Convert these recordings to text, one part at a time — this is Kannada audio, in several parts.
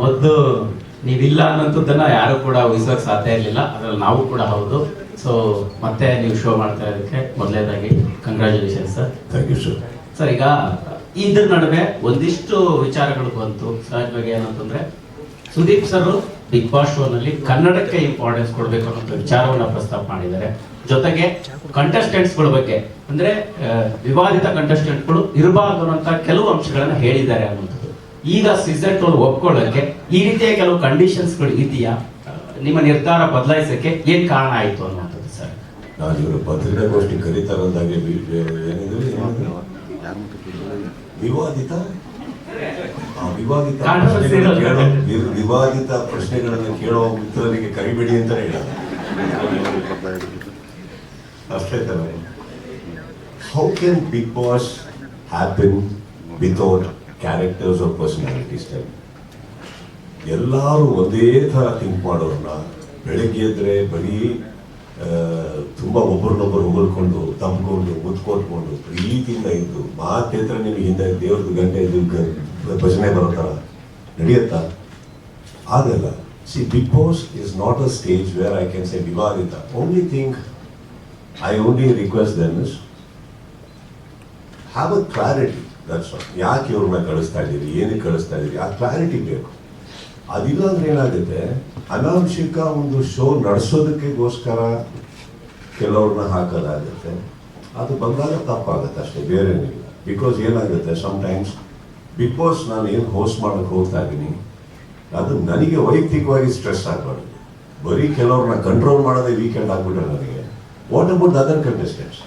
ಮೊದಲು ನೀವಿಲ್ಲ ಅನ್ನೋಂಥದ್ದನ್ನ ಯಾರು ಕೂಡ ಊಹಿಸೋಕೆ ಸಾಧ್ಯ ಇರಲಿಲ್ಲ. ಅದರಲ್ಲಿ ನಾವು ಕೂಡ ಹೌದು. ಸೊ ಮತ್ತೆ ನೀವು ಶೋ ಮಾಡ್ತಾ ಇರೋದಕ್ಕೆ ಮೊದಲನೇದಾಗಿ congratulation sir thank you sir sir ಈಗ ಇದ್ರ ನಡುವೆ ಒಂದಿಷ್ಟು ವಿಚಾರಗಳು ಬಂತು. ಸಹಜವಾಗಿ ಏನಂತಂದ್ರೆ Sudeep sir Bigg Boss show ನಲ್ಲಿ ಕನ್ನಡಕ್ಕೆ ಇಂಪಾರ್ಟೆನ್ಸ್ ಕೊಡಬೇಕು ಅನ್ನೋ ವಿಚಾರವನ್ನ ಪ್ರಸ್ತಾಪ ಮಾಡಿದ್ದಾರೆ. ಜೊತೆಗೆ ಕಂಟೆಸ್ಟೆಂಟ್ಸ್ಗಳ ಬಗ್ಗೆ ಅಂದ್ರೆ ವಿವಾದಿತ ಕಂಟೆಸ್ಟೆಂಟ್ಗಳು ಗಳು ಇರಬಾರ್ದು ಅಂತ ಕೆಲವು ಅಂಶಗಳನ್ನ ಹೇಳಿದ್ದಾರೆ ಅನ್ನುವಂಥದ್ದು ಈಗ ಸೀಸನ್ ಟೋಲ್ ಒಪ್ಕೊಳ್ಳೋಕೆ ಈ ರೀತಿಯ ಕೆಲವು ಕಂಡೀಷನ್ಸ್ಗಳು ಇದೆಯಾ? ನಿಮ್ಮ ನಿರ್ಧಾರ ಬದಲಾಯಿಸಕ್ಕೆ ಏನು ಕಾರಣ ಆಯಿತು ಅನ್ನುವಂಥದ್ದು ಸರ್. ನಾನು ಇವರು ಪತ್ರಿಕಾಗೋಷ್ಠಿ ಕರೀತಾರಂದಾಗೆ? ವಿವಾದಿತ? ವಿವಾದಿತ ವಿವಾದಿತ ಪ್ರಶ್ನೆಗಳನ್ನು ಕೇಳೋ ಮಿತ್ರರಿಗೆ ಕರಿಬೇಡಿ ಅಂತ ಹೇಳ ಅಷ್ಟೇ ತಾನೆ how can Bigg Boss happen without characters of personality style ಎಲ್ಲರೂ ಒಂದೇ ಥರ ಥಿಂಕ್ ಮಾಡೋರನ್ನ ಬೆಳಗ್ಗೆ ಎದ್ರೆ ಬರೀ ತುಂಬ ಒಬ್ಬರನ್ನೊಬ್ಬರು ಹೊಗಳ್ಕೊಂಡು ತಮ್ಕೊಂಡು ಮುತ್ಕೊಟ್ಕೊಂಡು ಪ್ರೀತಿಯಿಂದ ಇದ್ದು ಮಾತೇತ್ರ ನಿಮಗೆ ಹಿಂದೆ ದೇವ್ರದ್ದು ಗಂಟೆ ಇದು ಗ- ಭಜನೆ ಬರೋ ನಡೆಯುತ್ತಾ? ಆಗಲ್ಲ see Bigg Boss is not a stage where I can say ವಿವಾದಿತ. Only think I only request then is have a clarity ಯಾಕೆ ಇವ್ರನ್ನ ಕಳಿಸ್ತಾ ಇದ್ದೀರಿ? ಏನಕ್ಕೆ ಕಳಿಸ್ತಾ ಇದ್ದೀರಿ? ಆ ಕ್ಲಾರಿಟಿ ಬೇಕು. ಅದಿಲ್ಲ ಅಂದ್ರೆ ಏನಾಗುತ್ತೆ? ಅನಾವಶ್ಯಕ ಒಂದು ಶೋ ನಡೆಸೋದಕ್ಕೆಗೋಸ್ಕರ ಕೆಲವ್ರನ್ನ ಹಾಕೋದಾಗುತ್ತೆ. ಅದು ಬಂದಾಗ ತಪ್ಪಾಗುತ್ತೆ ಅಷ್ಟೇ ಬೇರೆ ಏನಿಲ್ಲ ಬಿಕಾಸ್ ಏನಾಗುತ್ತೆ? ಟೈಮ್ಸ್ ಬಿಗ್ ಬಾಸ್ ನಾನು ಏನು ಹೋಸ್ಟ್ ಮಾಡೋಕ್ಕೆ ಹೋಗ್ತಾ ಇದ್ದೀನಿ, ಅದು ನನಗೆ ವೈಯಕ್ತಿಕವಾಗಿ ಸ್ಟ್ರೆಸ್ ಆಗಬಾರ್ದು. ಬರೀ ಕೆಲವ್ರನ್ನ ಕಂಟ್ರೋಲ್ ಮಾಡೋದೇ ವೀಕೆಂಡ್ ಆಗ್ಬಿಟ್ರೆ ನನಗೆ. ವಾಟ್ ಅಬೌಟ್ ಅದರ್ ಕಂಟೆಸ್ಟೆಂಟ್ಸ್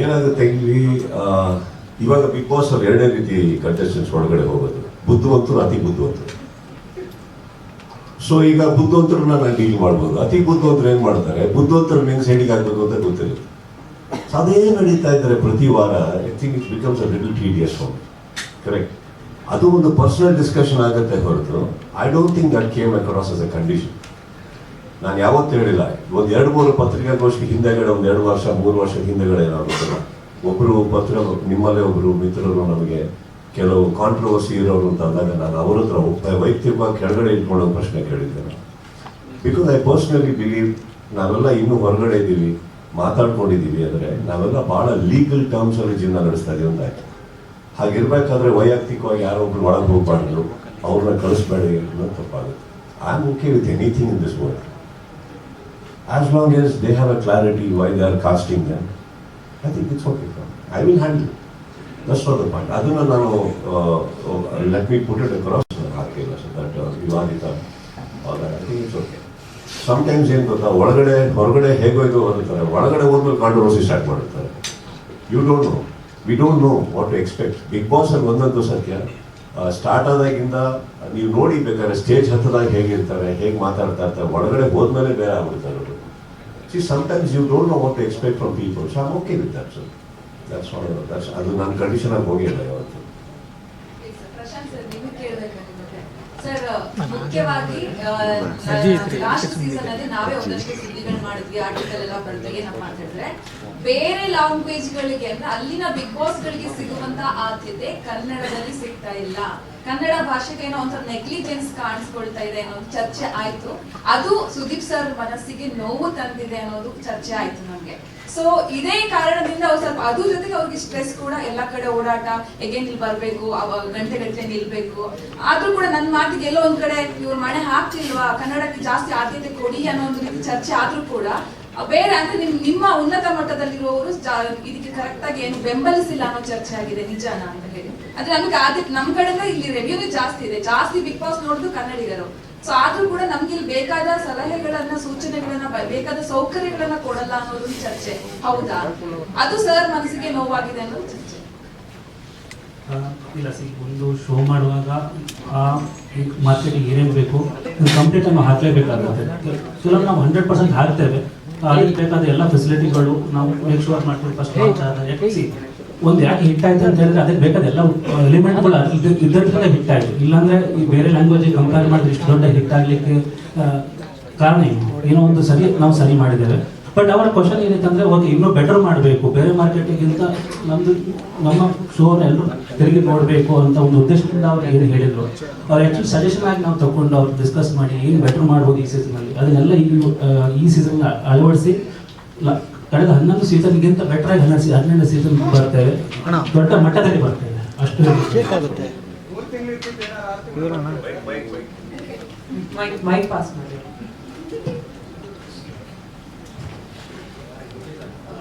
ಏನಾಗುತ್ತೆ ಇಲ್ಲಿ ಇವಾಗ ಬಿಗ್ ಬಾಸ್ ಅವ್ರು ಎರಡೇ ರೀತಿ ಕಂಟೆಸ್ಟೆಂಟ್ಸ್ ಒಳಗಡೆ ಹೋಗೋದು. ಬುದ್ಧಿವಂತರು, ಅತಿ ಬುದ್ಧಿವಂತರು. ಸೊ ಈಗ ಬುದ್ಧಿವಂತರನ್ನ ನಾನು ಡೀಲ್ ಮಾಡ್ಬೋದು. ಅತಿ ಬುದ್ಧಿವಂತರು ಏನ್ ಮಾಡ್ತಾರೆ? ಬುದ್ಧಿವಂತರು ಹೆಂಗ್ ಸೈಡಿಗೆ ಆಗ್ಬೇಕು ಅಂತ ಗೊತ್ತಿರುತ್ತೆ. ಅದೇ ನಡೀತಾ ಇದ್ದಾರೆ ಪ್ರತಿ ವಾರ I think it becomes a little tedious for correct ಅದು ಒಂದು ಪರ್ಸನಲ್ ಡಿಸ್ಕಷನ್ ಆಗುತ್ತೆ ಹೊರತು. I don't think that came across as a condition ನಾನು ಯಾವತ್ತೂ ಹೇಳಿಲ್ಲ. ಒಂದು ಎರಡು, ಮೂರು ಪತ್ರಿಕಾಗೋಷ್ಠಿ ಹಿಂದೆಗಡೆ, ಒಂದು ಎರಡು ವರ್ಷ, ಮೂರು ವರ್ಷದ ಹಿಂದೆಗಡೆ ಏನಾಗುತ್ತಲ್ಲ ಒಬ್ರು ಪತ್ರ ನಿಮ್ಮಲ್ಲೇ ಒಬ್ರು ಮಿತ್ರರು ನಮಗೆ ಕೆಲವು ಕಾಂಟ್ರವರ್ಸಿ ಇರೋರು ಅಂತ ಅಂದಾಗ ನಾನು ಅವರ ಹತ್ರ ಹೋಗ್ತಾ ವೈಯಕ್ತಿಕವಾಗಿ ಕೆಳಗಡೆ ಇಟ್ಕೊಳ್ಳೋ ಪ್ರಶ್ನೆ ಕೇಳಿದ್ದೇನೆ ಬಿಕಾಸ್ ಐ ಪರ್ಸ್ನಲಿ ಬಿಲೀವ್ ನಾವೆಲ್ಲ ಇನ್ನೂ ಹೊರಗಡೆ ಇದ್ದೀವಿ, ಮಾತಾಡ್ಕೊಂಡಿದ್ದೀವಿ ಅಂದರೆ ನಾವೆಲ್ಲ ಭಾಳ ಲೀಗಲ್ ಟರ್ಮ್ಸ್ ಅಲ್ಲಿ ಜೀವನ ನಡೆಸ್ತಾ ಇದೀವಿ ಅಂತ ಆಯ್ತು. ಹಾಗಿರ್ಬೇಕಾದ್ರೆ ವೈಯಕ್ತಿಕವಾಗಿ ಯಾರೋ ಒಬ್ರು ಒಳಗೆ ಹೋಗ್ಬಾರ್ದು, ಅವ್ರನ್ನ ಕಳಿಸ್ಬೇಡಿ ಅನ್ನೋದು ತಪ್ಪಾಗುತ್ತೆ. I am okay with anything in this world as long as they have a clarity why they are casting then I think it's okay. For will handle that's handle the point ಅದನ್ನ ನಾನು let me put it across ಹಾಕಿಲ್ಲ ಸೊ ದಟ್ ವಿವಾದಿತ ಐ ಓಕೆ ಸಮ್ಟೈಮ್ಸ್ ಏನು ಗೊತ್ತಾ, ಒಳಗಡೆ, ಹೊರಗಡೆ ಹೇಗೋಯ್ತು ಹೊರಡ್ತಾರೆ ಒಳಗಡೆ ಹೋದ್ಮೇಲೆ ಕಾಂಟ್ರವರ್ಸಿ ಸ್ಟಾರ್ಟ್ ಮಾಡಿರ್ತಾರೆ you don't know we don't know what to expect Bigg Boss ಅಲ್ಲಿ ಒಂದಂತೂ ಸತ್ಯ. ಸ್ಟಾರ್ಟ್ ಆದಾಗಿಂದ ನೀವು ನೋಡಿ ಬೇಕಾದ್ರೆ ಸ್ಟೇಜ್ ಹತ್ತದಾಗ ಹೇಗಿರ್ತಾರೆ ಹೇಗೆ ಮಾತಾಡ್ತಾ ಇರ್ತಾರೆ, ಒಳಗಡೆ ಹೋದ್ಮೇಲೆ ಬೇರೆ ಆಗ್ಬಿಡ್ತಾರೆ see sometimes you don't know what to expect from people so okay with that sir that's that's ಅದು ನನ್ನ ಕಂಡೀಷನ್ ಆಗಿ ಹೋಗಿಲ್ಲ ಯಾವತ್ತು ಪ್ರಶಾಂತ್ ಸರ್ ಮುಖ್ಯವಾಗಿ. ಲಾಸ್ಟ್ ಸೀಸನ್ ಅಲ್ಲಿ ನಾವೇ ಒಂದಷ್ಟು ಸುದ್ದಿಗಳು ಮಾಡಿದ್ವಿ ಆರ್ಟಿಕಲ್ ಎಲ್ಲ ಬರ್ತದೆ ಏನಪ್ಪ ಅಂತ ಹೇಳಿದ್ರೆ ಬೇರೆ ಲ್ಯಾಂಗ್ವೇಜ್ ಗಳಿಗೆ ಅಂದ್ರೆ ಅಲ್ಲಿನ ಬಿಗ್ ಬಾಸ್ ಗಳಿಗೆ ಸಿಗುವಂತ ಆದ್ಯತೆ ಕನ್ನಡದಲ್ಲಿ ಸಿಗ್ತಾ ಇಲ್ಲ. ಕನ್ನಡ ಭಾಷೆಗೆ ಏನೋ ಒಂಥರ ನೆಗ್ಲಿಜೆನ್ಸ್ ಕಾಣಿಸ್ಕೊಳ್ತಾ ಇದೆ ಅನ್ನೋ ಚರ್ಚೆ ಆಯ್ತು. ಅದು ಸುದೀಪ್ ಸರ್ ಮನಸ್ಸಿಗೆ ನೋವು ತಂದಿದೆ ಅನ್ನೋದು ಚರ್ಚೆ ಆಯ್ತು ನಮ್ಗೆ. ಸೊ ಇದೇ ಕಾರಣದಿಂದ ಅವ್ರು ಸ್ವಲ್ಪ ಅದ್ರ ಜೊತೆಗೆ ಅವ್ರಿಗೆ ಸ್ಟ್ರೆಸ್ ಕೂಡ ಎಲ್ಲ ಕಡೆ ಓಡಾಟ ಎಗೇನ್ ಇಲ್ಲಿ ಬರ್ಬೇಕು, ಅವ ಗಂಟೆ ಗಂಟೆ ನಿಲ್ಬೇಕು. ಆದ್ರೂ ಕೂಡ ನನ್ನ ಮಾತಿಗೆ ಎಲ್ಲೋ ಒಂದ್ ಕಡೆ ಇವ್ರ ಮನೆ ಹಾಕ್ತಿಲ್ವಾ, ಕನ್ನಡಕ್ಕೆ ಜಾಸ್ತಿ ಆದ್ಯತೆ ಕೊಡಿ ಅನ್ನೋ ಒಂದು ರೀತಿ ಚರ್ಚೆ ಆದ್ರೂ ಕೂಡ ಬೇರೆ ಅಂದ್ರೆ ನಿಮ್, ನಿಮ್ಮ ಉನ್ನತ ಮಟ್ಟದಲ್ಲಿರುವವರು ಇದಕ್ಕೆ ಕರೆಕ್ಟ್ ಆಗಿ ಏನು ಬೆಂಬಲಿಸಿಲ್ಲ ಅನ್ನೋ ಚರ್ಚೆ ಆಗಿದೆ, ನಿಜಾನ ಅಂತ ಹೇಳಿ. ಅಂದ್ರೆ ನಮ್ಗೆ ಅದಕ್ಕೆ ನಮ್ ಕಡೆಯಿಂದ ಇಲ್ಲಿ ರೆವ್ಯೂನು ಜಾಸ್ತಿ ಇದೆ. ಜಾಸ್ತಿ ಬಿಗ್ ಬಾಸ್ ನೋಡುದು ಕನ್ನಡಿಗರು. ಸೊ ಆದ್ರೂ ಕೂಡ ನಮ್ಗೆ ಇಲ್ಲಿ ಬೇಕಾದ ಸಲಹೆಗಳನ್ನ, ಸೂಚನೆಗಳನ್ನ ಬೇಕಾದ ಸೌಕರ್ಯಗಳನ್ನ ಕೊಡಲ್ಲ ಅನ್ನೋದು ಚರ್ಚೆ. ಹೌದಾ? ಅದು ಸರ್ ಮನಸ್ಸಿಗೆ ನೋವಾಗಿದೆ ಅನ್ನೋದು ಚರ್ಚೆ. ಇಲ್ಲ ಸಿ, ಒಂದು ಶೋ ಮಾಡುವಾಗ ಆ ಮಾರ್ಕೆಟ್ ಏನೇನು ಬೇಕು ಕಂಪ್ಲೀಟ್ ಅನ್ನು ಹಾಕಲೇಬೇಕಾಗುತ್ತೆ. ಸುಲಭ ನಾವು ಹಂಡ್ರೆಡ್ ಪರ್ಸೆಂಟ್ ಹಾಕ್ತೇವೆ. ಅದಕ್ಕೆ ಬೇಕಾದ ಎಲ್ಲ ಫೆಸಿಲಿಟಿಗಳು ನಾವು ಮೇಕ್ ಶೋರ್ ಮಾಡ್ತೀವಿ. First see. ಒಂದು ಯಾಕೆ ಹಿಟ್ ಆಯ್ತು ಅಂತ ಹೇಳಿದ್ರೆ ಅದಕ್ಕೆ ಬೇಕಾದ ಎಲ್ಲ ಎಲಿಮೆಂಟ್ಗಳು ಇದ್ದಂತ ಹಿಟ್ ಆಯ್ತು ಇಲ್ಲಾಂದ್ರೆ ಈ ಬೇರೆ ಲ್ಯಾಂಗ್ವೇಜಿಗೆ ಕಂಪೇರ್ ಮಾಡಿದ್ರೆ ಇಷ್ಟು ದೊಡ್ಡ ಹಿಟ್ ಆಗ್ಲಿಕ್ಕೆ ಕಾರಣ ಏನು? ಏನೋ ಒಂದು ಸರಿ ನಾವು ಸರಿ ಮಾಡಿದ್ದೇವೆ. ಬಟ್ ಅವರ ಕ್ವಶನ್ ಅಂದರೆ, ಓಕೆ, ಇನ್ನೂ ಬೆಟರ್ ಮಾಡಬೇಕು. ಬೇರೆ ಮಾರ್ಕೆಟಿಗಿಂತ ನಮ್ಮದು ನಮ್ಮ ಶೋನ ಎಲ್ಲರೂ ತಿರುಗಿ ನೋಡಬೇಕು ಅಂತ ಒಂದು ಉದ್ದೇಶದಿಂದ ಅವ್ರು ಏನು ಹೇಳಿದರು. ಅವ್ರು ಆ್ಯಕ್ಚುಲಿ ಸಜೆಷನ್ ಆಗಿ ನಾವು ತಗೊಂಡು ಅವ್ರು ಡಿಸ್ಕಸ್ ಮಾಡಿ, ಏನು ಬೆಟರ್ ಮಾಡ್ಬೋದು ಈ ಸೀಸನಲ್ಲಿ ಅದನ್ನೆಲ್ಲ ಈ ಈ ಸೀಸನ್ ಅಳವಡಿಸಿ ಕಳೆದ ಹನ್ನೊಂದು ಸೀಸನ್ಗಿಂತ ಬೆಟರ್ ಆಗಿ ಹನ್ನೆರಡು ಹನ್ನೆರಡು ಸೀಸನ್ ಬರ್ತೇವೆ. ದೊಡ್ಡ ಮಟ್ಟದಲ್ಲಿ ಬರ್ತೇವೆ. ಅಷ್ಟು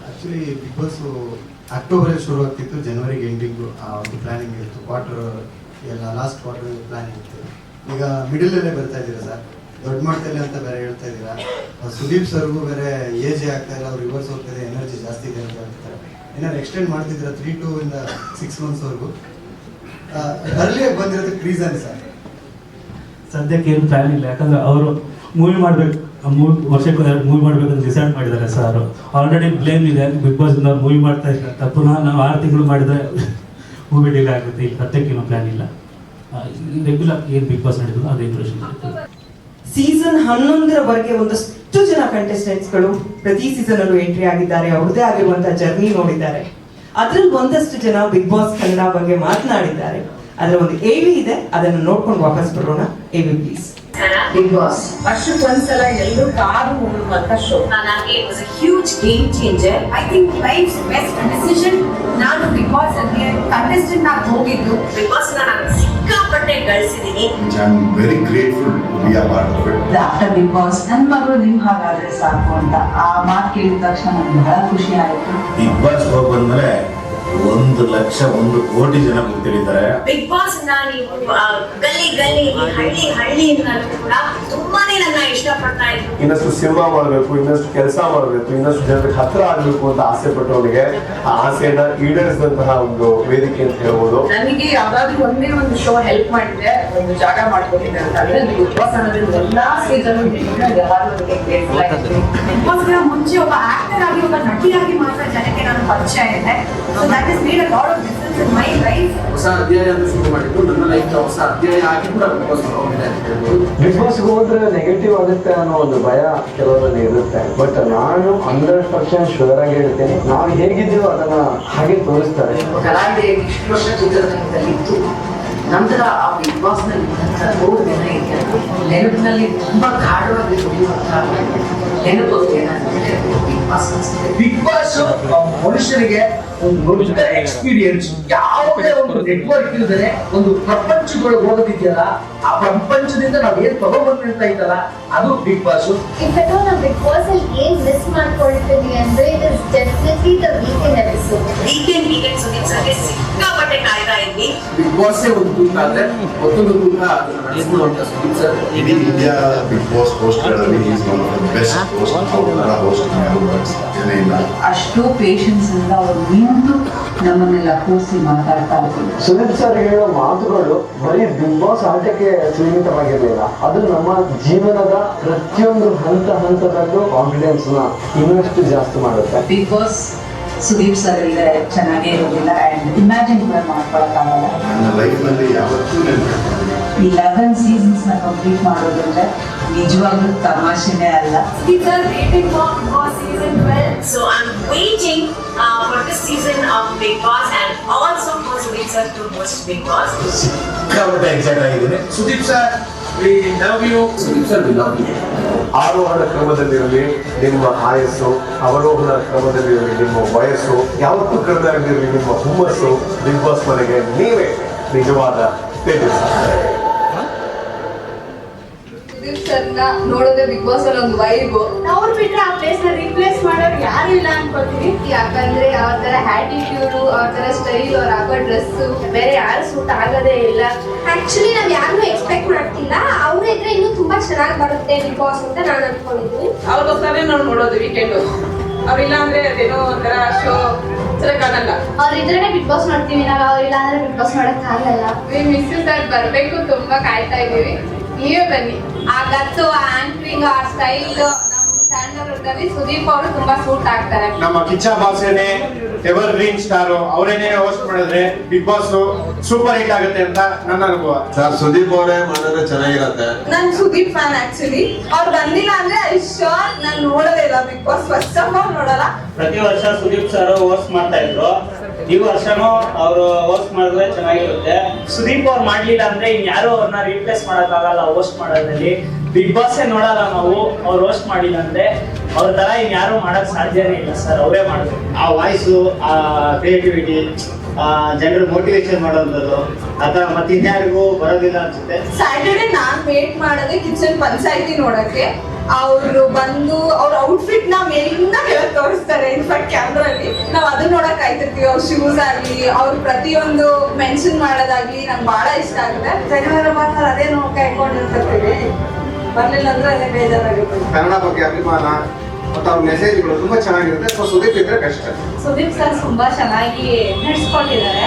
ಆಕ್ಚುಲಿ ಬಿಗ್ ಬಾಸ್ ಅಕ್ಟೋಬರ್ ಶುರು ಆಗ್ತಿತ್ತು ಜನವರಿಗೆ ಎಂಡಿಂಗ್ ಆ ಒಂದು ಪ್ಲಾನಿಂಗ್ ಇತ್ತು. ಕ್ವಾರ್ಟರ್ ಎಲ್ಲ ಲಾಸ್ಟ್ ಕ್ವಾರ್ಟರ್ ಪ್ಲಾನಿಂಗ್ ಇತ್ತು. ಈಗ ಮಿಡಲ್ ಅಲ್ಲೇ ಬರ್ತಾ ಇದ್ದೀರಾ ಸರ್ ದೊಡ್ಡ ಮಟ್ಟದಲ್ಲಿ ಅಂತ ಬೇರೆ ಹೇಳ್ತಾ ಇದ್ದೀರಾ? ಸುದೀಪ್ ಸರ್ಗೂ ಬೇರೆ ಏಜ್ ಆಗ್ತಾ ಇಲ್ಲ, ಅವ್ರು ರಿವರ್ಸ್ ಹೋಗ್ತಿದೆ ಎನರ್ಜಿ ಜಾಸ್ತಿ ಇದೆ ಅಂತ ಹೇಳ್ತಾರೆ ಏನಾದ್ರು ಎಕ್ಸ್ಟೆಂಡ್ ಮಾಡ್ತಿದ್ದೀರಾ ತ್ರೀ ಟೂ ಇಂದ ಸಿಕ್ಸ್ ಮಂತ್ಸ್ವರೆಗೂ ಅರ್ಲಿಯಾಗಿ ಬಂದಿರೋದಕ್ಕೆ ರೀಸನ್ ಸರ್ ಸದ್ಯಕ್ಕೆ ಏನು ಪ್ಲಾನ್ ಇಲ್ಲ, ಯಾಕಂದ್ರೆ ಅವರು ಮೂವಿ ಮಾಡ್ಬೇಕು ವರ್ಷಕ್ಕೆ ಮೂವಿ ಮೂವಿ ಅಂತ ಡಿಸೈಡ್ ಮಾಡಿದ್ದಾರೆ ಸರ್ ಆಲ್ರೆಡಿ ಬ್ಲೇಮ್ ಇದೆ ಬಿಗ್ ಬಾಸ್ ಇಂದ ಮೂವಿ ಮಾಡ್ತಾ ಇಲ್ಲ. ತಪ್ಪು ನಾವು ಆರು ತಿಂಗಳು ಮಾಡಿದ್ರೆ ಮೂವಿ ಡಿಲೇ ಆಗುತ್ತೆ ಈಗ ಸದ್ಯಕ್ಕೆ ಏನೋ ಪ್ಲಾನ್ ಇಲ್ಲ. ರೆಗ್ಯುಲರ್ ಏನು ಬಿಗ್ ಬಾಸ್ ನಡೀತದೆ ಅದೇ ಇಂಪ್ರೆಷನ್ ಸೀಸನ್ ಹನ್ನೊಂದರವರೆಗೆ ಒಂದಷ್ಟು ಜನ ಕಂಟೆಸ್ಟೆಂಟ್ಸ್ಗಳು ಪ್ರತಿ ಸೀಸನ್ ಅಲ್ಲೂ ಎಂಟ್ರಿ ಆಗಿದ್ದಾರೆ ಅವ್ರದೇ ಆಗಿರುವಂತಹ ಜರ್ನಿ ನೋಡಿದ್ದಾರೆ. ಅದ್ರಲ್ಲಿ ಒಂದಷ್ಟು ಜನ ಬಿಗ್ ಬಾಸ್ ಕನ್ನಡ ಬಗ್ಗೆ ಮಾತನಾಡಿದ್ದಾರೆ. ಅದರ ಒಂದು ಎವಿ ಇದೆ ಅದನ್ನು ನೋಡ್ಕೊಂಡು ವಾಪಸ್ ಬರೋಣ. ಎವಿ ಪ್ಲೀಸ್ ಬಿಗ್ ಬಾಸ್ ವರ್ಷಕ್ಕೊಂದ್ಸಲ ಎಲ್ಲರೂ ಕಾರು ಹೋಗುವಂತ ಶೋ ನನಗೆ it was a huge game changer I think life best decision ನಾನು ಬಿಗ್ ಬಾಸ್ ಅಲ್ಲಿ ಕಂಟೆಸ್ಟೆಂಟ್ ಆಗಿ ಹೋಗಿದ್ದು. ಬಿಗ್ ಬಾಸ್ ನಾನು ಸಿಕ್ಕಾಪಟ್ಟೆ ಗಳಿಸಿದೀನಿ I'm very grateful to be a part of it. After Bigg Boss ನನ್ನ ಮಗಳು ನಿಮ್ ಹಾಗಾದ್ರೆ ಸಾಕು ಅಂತ ಆ ಮಾತು ಕೇಳಿದ ತಕ್ಷಣ ನನಗೆ ಬಹಳ ಖುಷಿ ಆಯಿತು ಬಿಗ್ ಬಾಸ್ ಹೋಗಿ ಬಂದ್ಮೇಲೆ ಒಂದು ಲಕ್ಷ ಒಂದು ಕೋಟಿ ಜನ ಗೊತ್ತಿಳಿತಾರೆ ಬಿಗ್ ಬಾಸ್ನ ನೀವು ಆ, ಗಲ್ಲಿ ಗಲ್ಲಿ ಹಳ್ಳಿ ಹಳ್ಳಿಯಿಂದಲೂ ಕೂಡ ತುಂಬಾನೇ ನನ್ನ ಇಷ್ಟಪಡ್ತಾ ಇದ್ರು. ಇನ್ನಷ್ಟು ಸಿನಿಮಾ ಮಾಡಬೇಕು ಇನ್ನಷ್ಟು ಕೆಲಸ ಮಾಡಬೇಕು ಇನ್ನಷ್ಟು ಜನರಿಗೆ ಹತ್ರ ಆಗಬೇಕು ಅಂತ ಆಸೆ ಪಟ್ಟವನಿಗೆ ಆ ಆಸೆಯನ್ನ ಈಡೇರಿಸಿದಂತಹ ಒಂದು ವೇದಿಕೆ ಅಂತ ಹೇಳ್ಬೋದು. ನನಗೆ ಯಾವ್ದಾದ್ರು ಒಂದೇ ಒಂದು ಶೋ ಹೆಲ್ಪ್ ಮಾಡಿದ್ರೆ ಒಂದು ಜಾಗ ಮಾಡ್ಕೊಟ್ಟಿದೆ ಅಂತ ಅಂದ್ರೆ ಬಿಗ್ ಬಾಸ್ ಅನ್ನೋದು ಎಲ್ಲಾ ಸೀಸನ್ ಮುಂಚೆ ಒಬ್ಬ ಆಕ್ಟರ್ ಆಗಿ ಒಬ್ಬ ನಟಿಯಾಗಿ ಮಾತ್ರ ಜನಕ್ಕೆ ನಾನು ಪರಿಚಯ ಇದೆ. ಸೊ ಹೊಸ ಅಧ್ಯಾಯ ಅಂತ ಶುರು ಮಾಡಿದ್ದು ನನ್ನ ಲೈಫ್ ಹೊಸ ಅಧ್ಯಾಯ ಆಗಿ ಕೂಡ ಬಿಗ್ ಬಾಸ್ ಹೋಗಿದೆ ಅಂತ ಹೇಳ್ಬೋದು. ಬಿಗ್ ಬಾಸ್ ಹೋದ್ರೆ ನೆಗೆಟಿವ್ ಆಗುತ್ತೆ ಅನ್ನೋ ಒಂದು ಭಯ ಕೆಲವರಲ್ಲಿ ಇರುತ್ತೆ. ಬಟ್ ನಾನು ಹಂಡ್ರೆಡ್ ಪರ್ಸೆಂಟ್ ಶುವರ್ ಆಗಿ ಹೇಳ್ತೇನೆ ನಾವು ಹೇಗಿದ್ದೀವೋ ಅದನ್ನ ಹಾಗೆ ತೋರಿಸ್ತಾರೆ. ಕಲಾವಿದೆ ಇಷ್ಟು ವರ್ಷ ಚಿತ್ರರಂಗದಲ್ಲಿ ಇತ್ತು ನಂತರ ಆ ಬಿಗ್ ಬಾಸ್ನಲ್ಲಿ ಮೂರು ದಿನ ಇದೆ ನೆನಪಿನಲ್ಲಿ ತುಂಬಾ ಗಾಢವಾಗಿ ನೆನಪು ನೆನಪು ಏನಂದ್ರೆ ಬಿಗ್ ಬಾಸ್ ಮನುಷ್ಯರಿಗೆ ಬಿಗ್ ಬಾಸ್ ಮನುಷ್ಯನಿಗೆ ಒಂದು ದೊಡ್ಡ ಎಕ್ಸ್ಪೀರಿಯನ್ಸ್ ಯಾವುದೇ ಒಂದು ನೆಟ್ವರ್ಕ್ ಇಲ್ಲದೆ ಒಂದು ಪ್ರಪಂಚದೊಳಗೆ ಹೋಗೋದಿದೆಯಲ್ಲ ಆ ಪ್ರಪಂಚದಿಂದ ನಾವ್ ಏನ್ ತಗೊಂಡ್ಬಂದಿರ್ತಾ ಇದ್ದಲ್ಲ ಅದು ಬಿಗ್ ಬಾಸ್ ನಾವು ಬಿಗ್ ಬಾಸ್ ಅಲ್ಲಿ ಏನ್ ಮಿಸ್ ಮಾಡ್ಕೊಳ್ತೀವಿ ಅಂದ್ರೆ it is definitely the weekend episode weekend weekend ಸಿಕ್ಕಾಪಟ್ಟೆ ಕಾಯ್ತಾ ಇದ್ವಿ. ಬಿಗ್ ಬಾಸ್ ಒಂದು ತೂಕ ಆದ್ರೆ ಮತ್ತೊಂದು ತೂಕ ಅದನ್ನ ನಡೆಸ್ಕೊಳ್ಳುವಂತ ಸುದೀಪ್ ಸರ್ ಇಡೀ India Bigg Boss ಹೋಸ್ಟ್ಗಳಲ್ಲಿ is one of the best host ಇಲ್ಲ ಅಷ್ಟು ಪೇಷನ್ಸ್ ಇಂದ ಅವರು ನಿಂತು ನಮ್ಮನ್ನೆಲ್ಲ ಕೂರಿಸಿ ಮಾತಾಡ್ತಾ ಇದ್ರು. ಸುದೀಪ್ ಸರ್ ಹೇಳೋ ಮಾತುಗಳು ಬರೀ ಬಿಗ್ ಬಾಸ್ ಆಟಕ್ಕೆ ಸೀಮಿತವಾಗಿರಲಿಲ್ಲ. ಅದು ನಮ್ಮ ಜೀವನದ ಪ್ರತಿಯೊಂದು ಹಂತ ಹಂತದಲ್ಲೂ ಕಾನ್ಫಿಡೆನ್ಸ್ನ ಇನ್ನಷ್ಟು ಜಾಸ್ತಿ ಮಾಡುತ್ತೆ. ಬಿಗ್ ಬಾಸ್ ಸುದೀಪ್ ಸರ್ ಇಲ್ಲದೆ ಚೆನ್ನಾಗೇ ಇರೋದಿಲ್ಲ ಅಂಡ್ ಇಮ್ಯಾಜಿನ್ ಕೂಡ ಮಾಡ್ಕೊಳಕ್ಕಾಗಲ್ಲ. ನನ್ನ ಲೈಫ್ನಲ್ಲಿ ಯಾವತ್ತೂ ನೆನಪಿರ್ತೀನಿ ಇಲೆವೆನ್ ಸೀಸನ್ಸ್ನ ಕಂಪ್ಲೀಟ್ ಮಾಡೋದಂದ್ರೆ ನಿಜವಾಗ್ಲೂ ತಮಾಷೆನೇ ಅಲ್ಲ. These are waiting for Big Boss season 12. So I'm waiting uh, for this season of Big Boss and also for sir to host Big Boss. ಸಿಕ್ಕಾಪಟ್ಟೆ ಎಕ್ಸೈಟ್ ಆಗಿದ್ದೀನಿ? Sudeep sir we love you Sudeep sir we love you ಆರೋಹಣ ಕ್ರಮದಲ್ಲಿರಲಿ ನಿಮ್ಮ ಆಯಸ್ಸು ಅವರೋಹಣ ಕ್ರಮದಲ್ಲಿರಲಿ ನಿಮ್ಮ ವಯಸ್ಸು ಯಾವತ್ತೂ ಕಡಿಮೆ ಆಗದಿರಲಿ ನಿಮ್ಮ ಹುಮ್ಮಸ್ಸು ಬಿಗ್ ಬಾಸ್ ಮನೆಗೆ ನೀವೇ ನಿಜವಾದ ತೇಜಸ್ ಸುದೀಪ್ ಸರ್ನ ನೋಡೋದೇ ಬಿಗ್ ಬಾಸ್ ಅಲ್ಲಿ ಒಂದು ವೈಬ್ ಅವ್ರು ಬಿಟ್ರೆ ಆ ಪ್ಲೇಸ್ನ ರೀಪ್ಲೇಸ್ ಮಾಡೋರು ಯಾರು ಇಲ್ಲ ಅನ್ಕೋತೀವಿ ಯಾಕಂದ್ರೆ ಅವ್ರ ತರ ಆಟಿಟ್ಯೂಡ್ ಅವ್ರ ತರ ಸ್ಟೈಲ್ ಅವ್ರ ಹಾಕೋ ಡ್ರೆಸ್ ಬೇರೆ ಯಾರು ಸೂಟ್ ಆಗೋದೇ ಇಲ್ಲ. ಆಕ್ಚುಲಿ ನಾವ್ ಯಾರನ್ನೂ ಎಕ್ಸ್ಪೆಕ್ಟ್ ಮಾಡ್ತಿಲ್ಲ. ಅವ್ರ ಇದ್ರೆ ಇನ್ನೂ ತುಂಬಾ ಚೆನ್ನಾಗಿ ಬರುತ್ತೆ ಬಿಗ್ ಬಾಸ್ ಅಂತ ನಾನು ಅನ್ಕೊಂಡಿದ್ದೀನಿ. ಅವ್ರಿಗೋಸ್ಕರನೇ ನಾವು ನೋಡೋದು ವೀಕೆಂಡ್ ಅವ್ರಿಲ್ಲ ಅಂದ್ರೆ ಅದೇನೋ ಒಂಥರ ಶೋ ಕಾಣಲ್ಲ. ಅವ್ರ ಇದ್ರೆ ಬಿಗ್ ಬಾಸ್ ನೋಡ್ತೀವಿ ನಾವ್. ಅವ್ರಿಲ್ಲ ಅಂದ್ರೆ ಬಿಗ್ ಬಾಸ್ ಮಾಡಕ್ ಆಗಲ್ಲ. Miss sir. ಬರ್ಬೇಕು. ತುಂಬಾ ಕಾಯ್ತಾ ಇದೀವಿ ನೀವೇ ಬನ್ನಿ. ಆ ಗತ್ತು ಆ ಆಂಕರಿಂಗ್ ಆ ಸ್ಟೈಲ್ ಸ್ಟ್ಯಾಂಡರ್ಡ್ ಅಲ್ಲಿ ಸುದೀಪ್ ಅವರು ತುಂಬಾ ಸೂಟ್ ಆಗ್ತಾರೆ. ನಮ್ಮ ಕಿಚ್ಚ ಬಾಸೇನೆ ಎವರ್ ಗ್ರೀನ್ ಸ್ಟಾರ್ ಅವರೇನೆ ಹೋಸ್ಟ್ ಮಾಡಿದ್ರೆ ಬಿಗ್ ಬಾಸ್ ಸೂಪರ್ ಹಿಟ್ ಆಗುತ್ತೆ ಅಂತ ನನ್ನ ಅನುಭವ. ಸರ್ ಸುದೀಪ್ ಅವರೇ ಮಾಡಿದ್ರೆ ಚೆನ್ನಾಗಿರುತ್ತೆ. ನಾನು ಸುದೀಪ್ ಫ್ಯಾನ್ ಆಕ್ಚುಲಿ ಅವ್ರು ಬಂದಿಲ್ಲ ಅಂದ್ರೆ ಐ ಶೋರ್ ನಾನು ನೋಡೋದೇ ಇಲ್ಲ Bigg Boss first of all ನೋಡಲ್ಲ. ಪ್ರತಿ ವರ್ಷ ಸುದೀಪ್ ಸರ್ ಹೋಸ್ಟ್ ಮಾಡ್ತಾ ಇದ್ರು. ಈ ವರ್ಷನೂ ಅವರು ಹೋಸ್ಟ್ ಮಾಡಿದ್ರೆ ಚೆನ್ನಾಗಿರುತ್ತೆ. ಸುದೀಪ್ ಅವ್ರು ಮಾಡ್ಲಿಲ್ಲ ಅಂದ್ರೆ ಇನ್ ಯಾರು ಅವ್ರನ್ನ ರೀಪ್ಲೇಸ್ ಮಾಡಕ್ಕಾಗಲ್ಲ ಹೋಸ್ಟ್ ಮಾಡೋದ್ರಲ್ಲಿ. ಬಿಗ್ ಬಾಸ್ ನೋಡಲ್ಲ ನಾವು ಅವ್ರು ಹೋಸ್ಟ್ ಮಾಡಿಲ್ಲ ಅಂದ್ರೆ ಅವ್ರ ತರ ಇನ್ ಯಾರು ಮಾಡಕ್ ಸಾಧ್ಯನೇ ಇಲ್ಲ ಸರ್ ಅವರೇ ಮಾಡಬೇಕು. ಆ ವಾಯ್ಸು ಆ ಕ್ರಿಯೇಟಿವಿಟಿ ಜನರು ಮೋಟಿವೇಶನ್ ಮಾಡೋಂಥದ್ದು ಅಥವಾ ಮತ್ತೆ ಇನ್ಯಾರಿಗೂ ಬರೋದಿಲ್ಲ ಅನ್ಸುತ್ತೆ. ಸ್ಯಾಟರ್ಡೆ ನಾನ್ ವೇಟ್ ಮಾಡೋದೇ ಕಿಚನ್ ಪಂಚಾಯತಿ ನೋಡಕ್ಕೆ. ಅವ್ರು ಬಂದು ಅವ್ರ ಔಟ್ಫಿಟ್ನ ಮೇಲಿಂದ ಕೆಳಗೆ ತೋರಿಸ್ತಾರೆ. ಇನ್ಫ್ಯಾಕ್ಟ್ ಕ್ಯಾಮ್ರಲ್ಲಿ ನಾವ್ ಅದನ್ನ ನೋಡಕ್ ಕಾಯ್ತಿರ್ತೀವಿ. ಅವ್ರ ಶೂಸ್ ಆಗ್ಲಿ ಅವ್ರ ಪ್ರತಿಯೊಂದು ಮೆನ್ಷನ್ ಮಾಡೋದಾಗ್ಲಿ ನಂಗೆ ಬಹಳ ಇಷ್ಟ ಆಗುತ್ತೆ. ಶನಿವಾರ ಭಾನುವಾರ ಅದೇ ನೋಡಕ್ ಇಟ್ಕೊಂಡಿರ್ತೀವಿ ಬರ್ಲಿಲ್ಲ ಅಂದ್ರೆ ಅದೇ ಬೇಜಾರಾಗುತ್ತೆ. ಕನ್ನಡ ಬಗ್ಗೆ ಅಭಿಮಾನ ಮತ್ತು ಅವ್ರ ಮೆಸೇಜ್ಗಳು ತುಂಬಾ ಚೆನ್ನಾಗಿರುತ್ತೆ. ಸೊ ಸುದೀಪ್ ಇದ್ರೆ ಬೆಸ್ಟ್ ಸುದೀಪ್ ಸರ್ ತುಂಬಾ ಚೆನ್ನಾಗಿ ನಡೆಸ್ಕೊಟ್ಟಿದ್ದಾರೆ.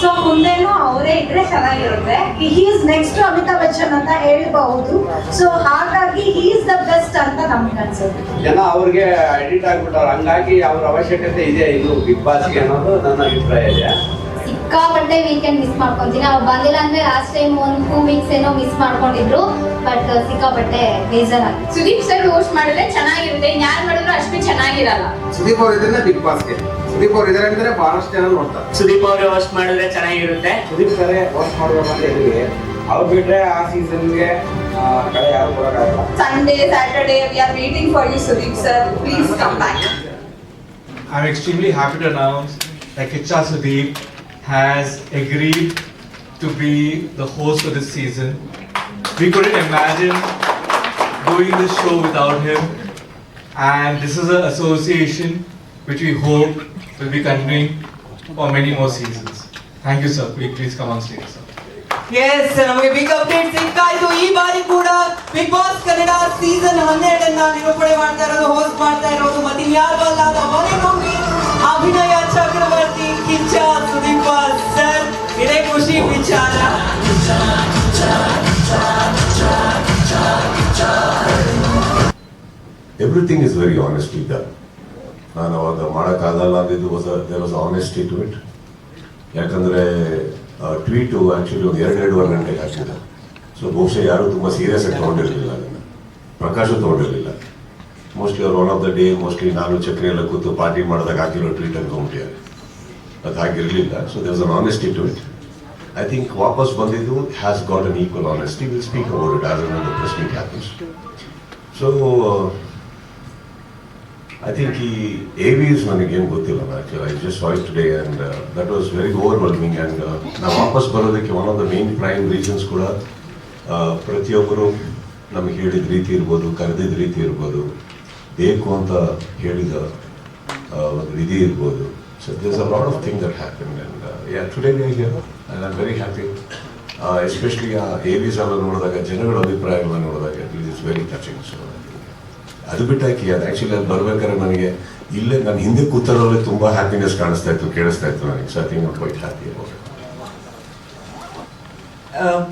ಸೊ ಮುಂದೆನೂ ಅವರೇ ಇದ್ರೆ ಚೆನ್ನಾಗಿರುತ್ತೆ. He is next Amitabh Bachchan ಅಂತ ಹೇಳಬಹುದು. ಸೊ ಹಾಗಾಗಿ ಹಿ ಈಸ್ ದ ಬೆಸ್ಟ್ ಅಂತ ನಮ್ಗೆ ಅನ್ಸುತ್ತೆ. ಜನ ಅವ್ರಿಗೆ ಎಡಿಟ್ ಆಗ್ಬಿಟ್ಟವ್ರು. ಹಂಗಾಗಿ ಅವ್ರ ಅವಶ್ಯಕತೆ ಇದೆ ಇದು ಬಿಗ್ ಬಾಸ್ಗೆ ಅನ್ನೋದು ನನ್ನ ಅಭಿಪ್ರಾಯ ಇದೆ. ಸಿಕ್ಕಾಪಟ್ಟೆ ವೀಕೆಂಡ್ ಮಿಸ್ ಮಾಡ್ಕೊಂತೀನಿ. ಅವ್ರು ಬಂದಿಲ್ಲ ಅಂದ್ರೆ ಲಾಸ್ಟ್ ಟೈಮ್ ಒಂದು ಟೂ ವೀಕ್ಸ್ ಏನೋ ಮಿಸ್ ಮಾಡ್ಕೊಂಡಿದ್ರು. ಬಟ್ ಸಿಕ್ಕಾಪಟ್ಟೆ ಬೇಜಾರಾಗಿ ಸುದೀಪ್ ಸರ್ ಹೋಸ್ಟ್ ಮಾಡಿದ್ರೆ ಚೆನ್ನಾಗಿರುತ್ತೆ. ಯಾರು ಮಾಡಿದ್ರು ಅಷ್ಟು ಚೆನ್ನಾಗಿರಲ್ಲ. ಸುದೀಪ್ ಅವ್ರು ಬಿಗ್ ಬಾಸ್ಗೆ ಸುದೀಪ್ ಅವ್ರು ಇದಾರೆ ಅಂದ್ರೆ ಬಹಳಷ್ಟು ಜನ ನೋಡ್ತಾರೆ ಸುದೀಪ್ ಅವರು ಹೋಸ್ಟ್ ಮಾಡಿದ್ರೆ ಚೆನ್ನಾಗಿರುತ್ತೆ ಸುದೀಪ್ ಸರೇ ಹೋಸ್ಟ್ ಮಾಡುವಾಗ ಅಂತ ಹೇಳಿದ್ವಿ ಅವ್ರು ಬಿಟ್ರೆ ಆ ಸೀಸನ್ಗೆ ಕಡೆ ಯಾರು ಕೊಡೋಕ್ಕಾಗಲ್ಲ Sunday Saturday we are waiting for you Sudeep sir please come back I'm extremely happy to announce that Kicha Sudeep has agreed to be the host for this season. We couldn't imagine doing this show without him, and this is an association which we hope will be continuing for many more seasons. Thank you, sir. Please, please come on stage, sir. Yes ನಮಗೆ ಬಿಗ್ ಅಪ್ಡೇಟ್ ಸಿಕ್ಕಾಯ್ತು ಈ ಬಾರಿ ಕೂಡ ಬಿಗ್ ಬಾಸ್ ಕನ್ನಡ ಸೀಸನ್ ಹನ್ನೆರಡನ್ನ ನಿರೂಪಣೆ ಮಾಡ್ತಾ ಇರೋದು ಹೋಸ್ಟ್ ಮಾಡ್ತಾ ಇರೋದು ಮತ್ತೆ ಯಾರು ಅಲ್ಲ ಮನೆಗೊಂಡಿ ಅಭಿನಯ ಚಕ್ರವರ್ತಿ ಕಿಚ್ಚ ಸುದೀಪ ಸರ್ ಇದೇ ಖುಷಿ ವಿಚಾರ everything is very honestly done ನಾನು ಅವಾಗ ಮಾಡೋಕ್ಕಾಗಲ್ಲ ಅಂದಿದ್ದು was there was honesty to it ಯಾಕಂದರೆ ಟ್ವೀಟು ಆ್ಯಕ್ಚುಲಿ ಒಂದು ಎರಡು ಎರಡೂವರೆ ಗಂಟೆಗೆ ಹಾಕಿದ್ದೆ ಸೊ ಬಹುಶಃ ಯಾರೂ ತುಂಬ ಸೀರಿಯಸ್ ಆಗಿ ತೊಗೊಂಡಿರಲಿಲ್ಲ ಅದನ್ನು. ಪ್ರಕಾಶು ತೊಗೊಂಡಿರಲಿಲ್ಲ. ಮೋಸ್ಟ್ಲಿ ಅವ್ರು one of the day mostly ನಾನು ಚಕ್ರಿ ಎಲ್ಲ ಕೂತು ಪಾರ್ಟಿ ಮಾಡಿದಾಗ ಹಾಕಿರೋ ಟ್ವೀಟ್ ಅನ್ಕೊಂಬಿಟ್ಟಿದ್ದಾರೆ ಅದು ಹಾಗಿರಲಿಲ್ಲ. So there was an honesty to it I think ವಾಪಸ್ ಬಂದಿದ್ದು has got an equal honesty will speak about it as an press meet happens so I think he AVs ನನಗೇನು ಗೊತ್ತಿಲ್ಲ actually I just voice today and that was very overwhelming and ನಾವು ವಾಪಸ್ ಬರೋದಕ್ಕೆ one of the main prime reasons ಕೂಡ ಆ, ಪ್ರತಿಯೊಬ್ಬರು ನಮಗೆ ಹೇಳಿದ ರೀತಿ ಇರ್ಬೋದು ಕರೆದಿದ್ದ ರೀತಿ ಇರ್ಬೋದು ಬೇಕು ಅಂತ ಹೇಳಿದ ಆ, ಒಂದು ವಿಧಿ ಇರ್ಬೋದು. So this a lot of thing that happen and ya today we here I very happy especially ಆ ಏವಿಸ್ ಎಲ್ಲ ನೋಡಿದಾಗ ಜನಗಳ ಅಭಿಪ್ರಾಯಗಳನ್ನ ನೋಡಿದಾಗ it is very touching so ಅದು ಬಿಟ್ಟಾಕಿ, ಅದು ಆ್ಯಕ್ಚುಲಿ ಅದು ಬರ್ಬೇಕಾದ್ರೆ ನನಗೆ ಇಲ್ಲೇ ನಾನು ಹಿಂದೆ ಕೂತರೋಲ್ಲೇ ತುಂಬ ಹ್ಯಾಪಿನೆಸ್ ಕಾಣಿಸ್ತಾ ಇತ್ತು, ಕೇಳಿಸ್ತಾ ಇತ್ತು ನನಗೆ. So I think quite happy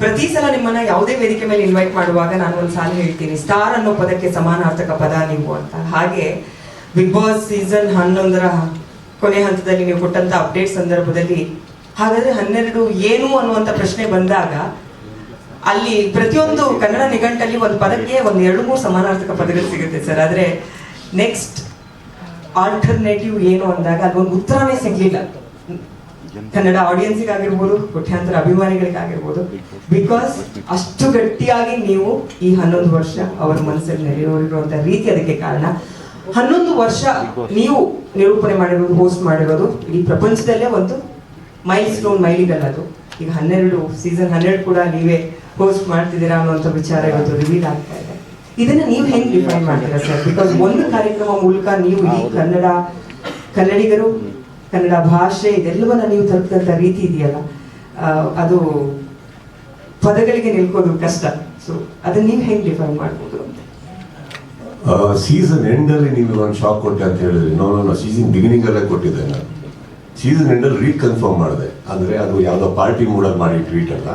ಪ್ರತಿ ಸಲ ನಿಮ್ಮನ್ನ ಯಾವುದೇ ವೇದಿಕೆ ಮೇಲೆ ಇನ್ವೈಟ್ ಮಾಡುವಾಗ ನಾನು ಒಂದು ಸಾಲ ಹೇಳ್ತೀನಿ ಸ್ಟಾರ್ ಅನ್ನೋ ಪದಕ್ಕೆ ಸಮಾನಾರ್ಥಕ ಪದ ನೀವು ಅಂತ. ಹಾಗೆ ಬಿಗ್ ಬಾಸ್ ಸೀಸನ್ ಹನ್ನೊಂದರ ಕೊನೆ ಹಂತದಲ್ಲಿ ನೀವು ಕೊಟ್ಟಂತ ಅಪ್ಡೇಟ್ ಸಂದರ್ಭದಲ್ಲಿ ಹಾಗಾದ್ರೆ ಹನ್ನೆರಡು ಏನು ಅನ್ನುವಂತ ಪ್ರಶ್ನೆ ಬಂದಾಗ ಅಲ್ಲಿ ಪ್ರತಿಯೊಂದು ಕನ್ನಡ ನಿಘಂಟಲ್ಲಿ ಒಂದು ಪದಕ್ಕೆ ಒಂದು ಎರಡು ಮೂರು ಸಮಾನಾರ್ಥಕ ಪದಗಳು ಸಿಗುತ್ತೆ ಸರ್. ಆದ್ರೆ ನೆಕ್ಸ್ಟ್ ಆಲ್ಟರ್ನೇಟಿವ್ ಏನು ಅಂದಾಗ ಅದೊಂದು ಉತ್ತರನೇ ಸಿಗ್ಲಿಲ್ಲ. ಕನ್ನಡ ಆಡಿಯನ್ಸಿಗಾಗಿರ್ಬೋದು ಕೋಟ್ಯಾಂತರ ಅಭಿಮಾನಿಗಳಿಗಾಗಿರ್ಬೋದು. ಬಿಕಾಸ್ ಅಷ್ಟು ಗಟ್ಟಿಯಾಗಿ ನೀವು ಈ ಹನ್ನೊಂದು ವರ್ಷ ಅವರ ಮನಸ್ಸಲ್ಲಿ ನೆಲೆಯೂರಿರುವಂತ ರೀತಿ ಅದಕ್ಕೆ ಕಾರಣ. ಹನ್ನೊಂದು ವರ್ಷ ನೀವು ನಿರೂಪಣೆ ಮಾಡಿರೋದು ಹೋಸ್ಟ್ ಮಾಡಿರೋದು ಇಡೀ ಪ್ರಪಂಚದಲ್ಲೇ ಒಂದು ಮೈಲ್ ಸ್ಟೋನ್ ಮೈಲಿಗಲ್ಲ ಅದು. ಈಗ ಹನ್ನೆರಡು ಸೀಸನ್ ಹನ್ನೆರಡು ಕೂಡ ನೀವೇ ಹೋಸ್ಟ್ ಮಾಡ್ತಿದ್ದೀರಾ ಅನ್ನುವಂಥ ವಿಚಾರ ಇವತ್ತು ರಿವೀಲ್ ಆಗ್ತಾ ಇದೆ. ಇದನ್ನ ನೀವು ಹೆಂಗ್ ಡಿಫೈನ್ ಮಾಡ್ತೀರಾ ಸರ್ ಬಿಕಾಸ್ ಒಂದು ಕಾರ್ಯಕ್ರಮ ಮೂಲಕ ನೀವು ಈ ಕನ್ನಡ ಕನ್ನಡಿಗರು ಕನ್ನಡ ಭಾಷೆ ಇದೆಲ್ಲವನ್ನ ನೀವು ತಲುಪಿದಂಥ ರೀತಿ ಇದೆಯಲ್ಲ ಅದು ಪದಗಳಿಗೆ ನಿಲ್ಕೋದು ಕಷ್ಟ. ಸೊ ಅದನ್ನ ನೀವು ಹೆಂಗ್ ಡಿಫೈನ್ ಮಾಡ್ಬೋದು ಅಂತ? ಸೀಸನ್ ಎಂಡಲ್ಲಿ ನೀವು ಒಂದು ಶಾಕ್ ಕೊಟ್ಟೆ ಅಂತ ಹೇಳಿದ್ರಿ. ನೋ ನೋ ಸೀಸನ್ ಬಿಗಿನಿಂಗ್ ಅಲ್ಲೇ ಕೊಟ್ಟಿದ್ದೆ ನಾನು. ಸೀಸನ್ ಎಂಡಲ್ಲಿ ರೀಕನ್ಫರ್ಮ್ ಮಾಡಿದೆ. ಅಂದ್ರೆ ಅದು ಯಾವುದೋ ಪಾರ್ಟಿ ಮೂಡಲ್ಲಿ ಮಾಡಿ ಟ್ವೀಟ್ ಅಲ್ಲ.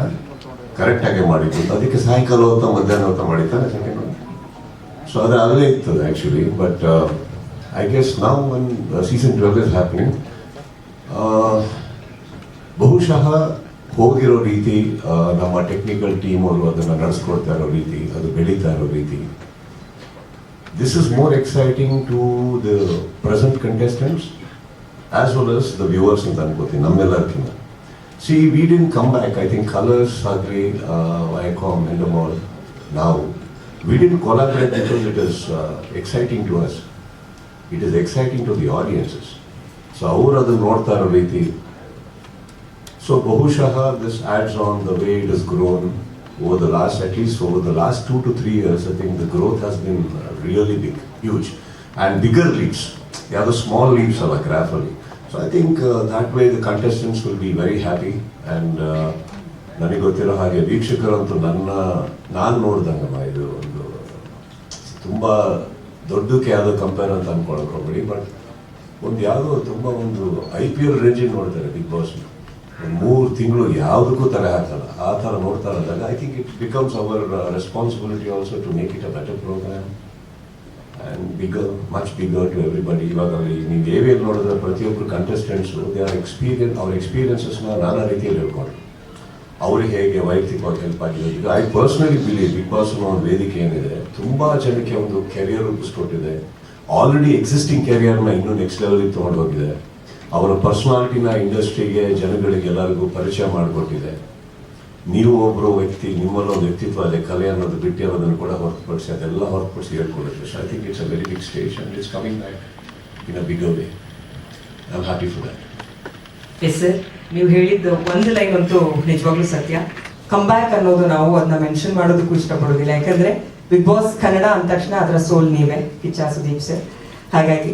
ಕರೆಕ್ಟ್ ಆಗಿ ಮಾಡಿದ್ದು. ಅದಕ್ಕೆ ಸಾಯಂಕಾಲ ಹೊತ್ತ, ಮಧ್ಯಾಹ್ನ ಹೊತ್ತ ಮಾಡಿದ್ದಾನೆ ಸೊ ಅದು ಅಲ್ಲೇ ಇತ್ತು ಆ್ಯಕ್ಚುಲಿ ಬಟ್ ಐ ಗೆಸ್ ನಾವು one season twelve is happening ಬಹುಶಃ ಹೋಗಿರೋ ರೀತಿ ನಮ್ಮ ಟೆಕ್ನಿಕಲ್ ಟೀಮ್ ಅವರು ಅದನ್ನು ನಡೆಸ್ಕೊಡ್ತಾ ಇರೋ ರೀತಿ, ಅದು ಬೆಳೀತಾ ಇರೋ ರೀತಿ. This is more exciting to the present contestants as well as the viewers ಅಂತ ಅನ್ಕೋತೀನಿ ನಮ್ಮೆಲ್ಲರಿಗಿಂತ see we didn't come back I think Colors ಆಗಲಿ ಐಕಾಮ್ ಎಂಡಮಾಲ್ ನಾವು we didn't collaborate because it is exciting to us it is exciting to the audiences so ಅವರು ಅದನ್ನು ನೋಡ್ತಾ ಇರೋ ರೀತಿ ಸೊ ಬಹುಶಃ this ads on the way it is grown over the last at least over the last two to three years I think the growth has been really big huge and bigger leaves ಯಾವುದೋ ಸ್ಮಾಲ್ ಲೀವ್ಸ್ ಅಲ್ಲ ಗ್ರಾಫಲ್ಲಿ So I think that way the contestants will be very happy and ನನಗೆ ಗೊತ್ತಿರೋ ಹಾಗೆ ವೀಕ್ಷಕರಂತೂ ನನ್ನ, ನಾನು ನೋಡ್ದಂಗಮ್ಮ ಇದು ಒಂದು ತುಂಬ ದೊಡ್ಡಕ್ಕೆ ಯಾವುದೋ ಕಂಪೇರ್ ಅಂತ ಅನ್ಕೊಳಕ್ ಹೋಗ್ಬೇಡಿ ಬಟ್ ಒಂದು ಯಾವುದೋ ತುಂಬ ಒಂದು ಐ ಪಿ ಎಲ್ ರೇಂಜಿಗೆ ನೋಡ್ತಾರೆ ಬಿಗ್ ಬಾಸ್ ಮೂರು ತಿಂಗಳು ಯಾವುದಕ್ಕೂ ತಲೆ ಹಾಕಲ್ಲ ಆ ಥರ ನೋಡ್ತಾ ಇದ್ದಾಗ I think it becomes our responsibility also to make it a better program and bigger much bigger to everybody ಇವಾಗ ನೀವು ಎ ನೋಡಿದ್ರೆ ಪ್ರತಿಯೊಬ್ಬರು ಕಂಟೆಸ್ಟೆಂಟ್ಸು ದೇ ಆರ್ ಎಕ್ಸ್ಪೀರಿಯನ್ಸ್ ಅವ್ರ ಎಕ್ಸ್ಪೀರಿಯನ್ಸಸ್ನ ನಾನಾ ರೀತಿಯಲ್ಲಿ ಹೇಳ್ಕೊಂಡು ಅವ್ರಿಗೆ ಹೇಗೆ ವೈಯಕ್ತಿಕವಾಗಿ ಹೆಲ್ಪ್ ಆಗಿದೆ ಈಗ I personally believe Bigg Boss ಅನ್ನೋ ಒಂದು ವೇದಿಕೆ ಏನಿದೆ, ತುಂಬ ಜನಕ್ಕೆ ಒಂದು ಕೆರಿಯರ್ ರೂಪಿಸ್ಕೊಟ್ಟಿದೆ. ಆಲ್ರೆಡಿ ಎಕ್ಸಿಸ್ಟಿಂಗ್ ಕೆರಿಯರ್ನ ಇನ್ನೂ ನೆಕ್ಸ್ಟ್ ಲೆವೆಲಿಗೆ ತೊಗೊಂಡು ಹೋಗಿದೆ. ಅವರ ಪರ್ಸ್ನಾಲಿಟಿನ ಇಂಡಸ್ಟ್ರಿಗೆ ಜನಗಳಿಗೆ ಎಲ್ಲರಿಗೂ ಪರಿಚಯ ಮಾಡಿಕೊಟ್ಟಿದೆ. ನೀವು ಒಬ್ಬರು ವ್ಯಕ್ತಿ ನಿಮ್ಮಲ್ಲಿ ಒಂದು ವ್ಯಕ್ತಿತ್ವ ಅದೇ ಕಲೆ ಅನ್ನೋದು ಬಿಟ್ಟು ಅನ್ನೋದನ್ನು ಕೂಡ ಹೊರತುಪಡಿಸಿ ಅದೆಲ್ಲ ಹೊರತುಪಡಿಸಿ so I think it's a very big stage and it's coming back in a big way I happy for that yes sir ನೀವು ಹೇಳಿದ್ದು ಒಂದು ಲೈನ್ ಅಂತೂ ನಿಜವಾಗ್ಲೂ ಸತ್ಯ. ಕಂಬ್ಯಾಕ್ ಅನ್ನೋದು ನಾವು ಅದನ್ನ ಮೆನ್ಷನ್ ಮಾಡೋದಕ್ಕೂ ಇಷ್ಟಪಡೋದಿಲ್ಲ. ಯಾಕಂದ್ರೆ ಬಿಗ್ ಬಾಸ್ ಕನ್ನಡ ಅಂದ ತಕ್ಷಣ ಅದರ ಸೋಲ್ ನೀವೇ, ಕಿಚ್ಚ ಸುದೀಪ್ ಸರ್ ಹಾಗಾಗಿ,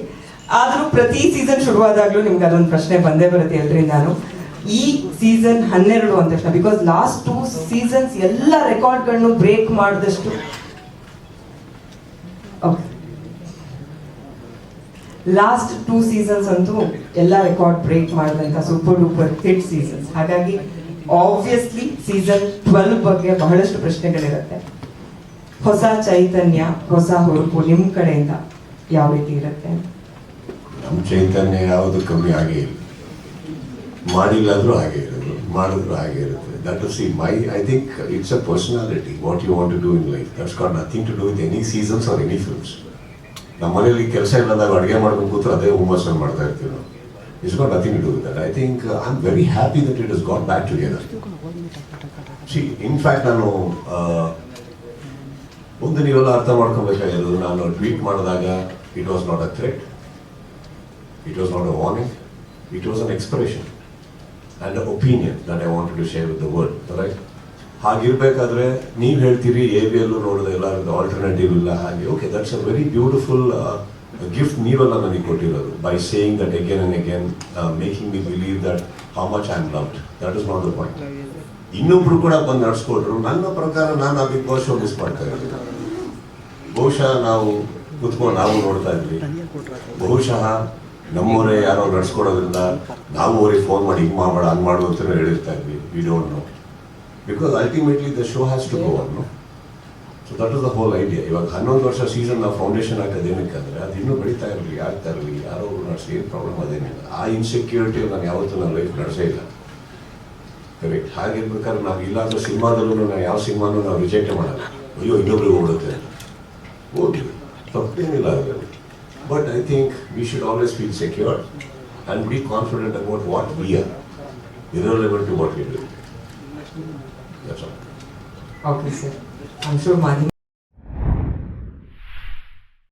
ಆದರೂ ಪ್ರತಿ ಸೀಸನ್ ಶುರುವಾದಾಗಲೂ ನಿಮ್ಗೆ ಅದೊಂದು ಪ್ರಶ್ನೆ ಬಂದೇ ಬರುತ್ತೆ ಎಲ್ರಿಂದ ನಾನು ಈ ಸೀಸನ್ ಹನ್ನೆರಡು ಅಂದ ತಕ್ಷಣ ಬಿಕಾಸ್ ಲಾಸ್ಟ್ ಟೂ ಸೀಸನ್ಸ್ ಎಲ್ಲ ರೆಕಾರ್ಡ್ಗಳನ್ನು ಬ್ರೇಕ್ ಮಾಡಿದಷ್ಟು. ಲಾಸ್ಟ್ ಟೂ ಸೀಸನ್ಸ್ ಅಂತೂ ಎಲ್ಲ ರೆಕಾರ್ಡ್ ಬ್ರೇಕ್ ಮಾಡಿದಂತ ಸೂಪರ್ ಡೂಪರ್ ಹಿಟ್ ಸೀಸನ್ಸ್ ಹಾಗಾಗಿ ಆಬ್ವಿಯಸ್ಲಿ ಸೀಸನ್ ಟ್ವೆಲ್ ಬಗ್ಗೆ ಬಹಳಷ್ಟು ಪ್ರಶ್ನೆಗಳಿರುತ್ತೆ. ಹೊಸ ಚೈತನ್ಯ, ಹೊಸ ಹುರುಪು ನಿಮ್ಮ ಕಡೆಯಿಂದ ಯಾವ ರೀತಿ ಇರುತ್ತೆ? ನಮ್ಮ ಚೈತನ್ಯ ಯಾವುದು ಕಮ್ಮಿ ಆಗಿ ಇಲ್ಲ. ಮಾಡಿಲ್ಲಾದ್ರೂ ಹಾಗೆ ಇರೋದು ಮಾಡಿದ್ರು ಹಾಗೆ ಇರುತ್ತೆ. ದಟ್ ಇಸ್ ಈ my I think it's a personality what you want to do in life that's got nothing to do with any seasons or any films ನಮ್ಮ ಮನೇಲಿ ಕೆಲಸ ಇಲ್ಲದಾಗ ಅಡುಗೆ ಮಾಡ್ಕೊಂಡು ಕೂತ್ರೆ ಅದೇ ಹುಮ್ಮಸ್ಸನ್ನು ಮಾಡ್ತಾ ಇರ್ತೀವಿ ನಾವು. It's got nothing to do with that I think I am very happy that it is got back together see in fact ನಾನು ಮುಂದೆ ಒಂದು ನೀವೆಲ್ಲ ಅರ್ಥ ಮಾಡ್ಕೊಬೇಕಾಗಿರೋದು ನಾನು ಟ್ವೀಟ್ ಮಾಡಿದಾಗ it was not a threat it was not a warning it was an expression and opinion that I want to share with the world right ಹಾಗಿರ್ಬೇಕಾದ್ರೆ ನೀವು ಹೇಳ್ತೀರಿ ಎ ಬಿ ಎಲ್ಲೂ ನೋಡಿದ ಎಲ್ಲರಿಗೂ ಆಲ್ಟರ್ನೇಟಿವ್ ಇಲ್ಲ ಹಾಗೆ. Okay that's a very beautiful gift ನೀವೆಲ್ಲ ನನಗೆ ಕೊಟ್ಟಿರೋದು by saying that again and again making me believe that how much I am loved that is not the point ಇನ್ನೊಬ್ರು ಕೂಡ ಬಂದು ನಡ್ಸ್ಕೊಟ್ರು, ನನ್ನ ಪ್ರಕಾರ ನಾನು ಆ ಬಿಗ್ ಬಾಸ್ ಶೋ ಮಿಸ್ ಮಾಡ್ತಾ ಇದ್ದೀನಿ. ಬಹುಶಃ ನಾವು ಕುತ್ಕೊಂಡು ನಾವು ನೋಡ್ತಾ ಇದ್ವಿ. ಬಹುಶಃ ನಮ್ಮವರೇ ಯಾರೋ ನಡ್ಸ್ಕೊಡೋದ್ರಿಂದ ನಾವು ಅವ್ರಿಗೆ ಫೋನ್ ಮಾಡಿ ಹಿಂಗೆ ಮಾಡಬೇಡ ಹಂಗೆ ಮಾಡು ಅಂತ ಹೇಳಿರ್ತಾ ಇದ್ವಿ we don't know because ultimately the show has to go ಅನ್ನು so that is the whole idea ಇವಾಗ ಹನ್ನೊಂದು ವರ್ಷ ಸೀಸನ್ ನಾವು ಫೌಂಡೇಶನ್ ಹಾಕೋದು ಏನಕ್ಕೆ ಅಂದರೆ ಅದು ಇನ್ನೂ ಬೆಳೀತಾ ಇರಲಿ ಆಗ್ತಾ ಇರಲಿ, ಯಾರೋ ನಡ್ಸಿ ಏನು ಪ್ರಾಬ್ಲಮ್ ಅದೇನಿಲ್ಲ ಆ ಇನ್ಸೆಕ್ಯೂರಿಟಿ ನಾನು ಯಾವತ್ತೂ ನನ್ನ ಲೈಫ್ ನಡೆಸೇ ಇಲ್ಲ. ಕರೆಕ್ಟ್ ಹಾಗಿರ್ಬೇಕಾದ್ರೆ ನಾವು ಇಲ್ಲಾಂದ್ರೆ ಸಿನಿಮಾದಲ್ಲೂ ನಾವು ಯಾವ ಸಿನಿಮಾನೂ ನಾವು ರಿಜೆಕ್ಟ್ ಮಾಡಲ್ಲ. ಅಯ್ಯೋ, ಇನ್ನೊಬ್ರಿಗೆ ಹೋಗುತ್ತೆ ತಪ್ಪೇನಿಲ್ಲ ಹೋಗ್ಲಿ But I think we should always feel secure and be confident about what we are, irrelevant to what we do. That's all. Okay, sir. I'm sure Mani.